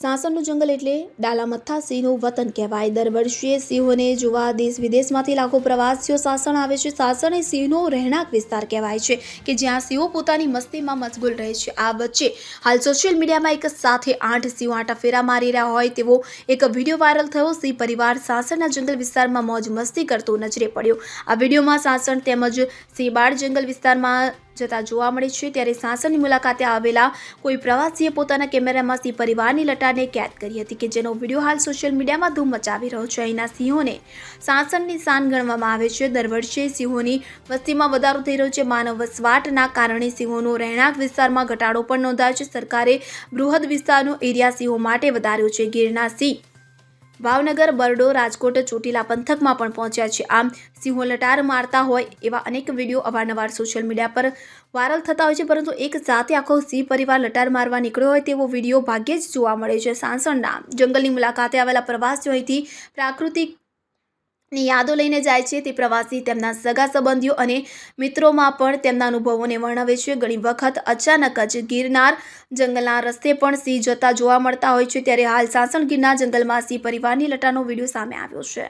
સાસણનું જંગલ એટલે ડાલામથ્થા સિંહનું વતન કહેવાય. દર વર્ષે સિંહોને જોવા દેશ વિદેશમાંથી લાખો પ્રવાસીઓ સાસણ આવે છે. સાસણ એ સિંહનો રહેણાંક વિસ્તાર કહેવાય છે કે જ્યાં સિંહો પોતાની મસ્તીમાં મશગુલ રહે છે. આ વચ્ચે હાલ સોશિયલ મીડિયામાં એક સાથે આઠ સિંહો આટા ફેરા મારી રહ્યા હોય તેવો એક વીડિયો વાયરલ થયો. સિંહ પરિવાર સાસણના જંગલ વિસ્તારમાં મોજ મસ્તી કરતો નજરે પડ્યો. આ વિડીયોમાં સાસણ તેમજ સિંહબાળ જંગલ વિસ્તારમાં જતા જોવા મળે છે ત્યારે સાસણની મુલાકાતે આવેલા કોઈ પ્રવાસીએ પોતાના કેમેરામાં સિંહ પરિવારની લટાને કેદ કરી હતી કે જેનો વીડિયો હાલ સોશિયલ મીડિયામાં ધૂમ મચાવી રહ્યો છે. અહીંના સિંહોને સાસણની શાન ગણવામાં આવે છે. દર વર્ષે સિંહોની વસ્તીમાં વધારો થઈ રહ્યો છે. માનવ વસવાટના કારણે સિંહોનો રહેણાંક વિસ્તારમાં ઘટાડો પણ નોંધાયો છે. સરકારે બૃહદ વિસ્તારનો એરિયા સિંહો માટે વધાર્યો છે. ગીરના સિંહ ભાવનગર, બરડો, રાજકોટ, ચોટીલા પંથકમાં પણ પહોંચ્યા છે. આમ સિંહો લટાર મારતા હોય એવા અનેક વીડિયો અવારનવાર સોશિયલ મીડિયા પર વાયરલ થતા હોય છે, પરંતુ એક સાથે આખો સિંહ પરિવાર લટાર મારવા નીકળ્યો હોય તેવો વીડિયો ભાગ્યે જ જોવા મળે છે. સાંસણના જંગલની મુલાકાતે આવેલા પ્રવાસીઓ અહીંથી પ્રાકૃતિક ની યાદો લઈને જાય છે. તે પ્રવાસી તેમના સગા સંબંધીઓ અને મિત્રોમાં પણ તેમના અનુભવોને વર્ણવે છે. ઘણી વખત અચાનક જ ગિરનાર જંગલના રસ્તે પણ સિંહ જતા જોવા મળતા હોય છે. ત્યારે હાલ સાસણ ગીરના જંગલમાં સિંહ પરિવારની લટાનો વીડિયો સામે આવ્યો છે.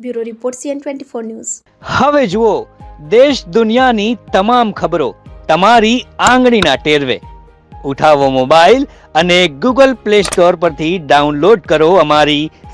Bureau report C N twenty four news. હવે જુઓ, દેશ દુનિયાની તમામ ખબરો તમારી આંગળીના ટેરવે. ઉઠાવો મોબાઈલ અને ગૂગલ પ્લે સ્ટોર પરથી ડાઉનલોડ કરો અમારી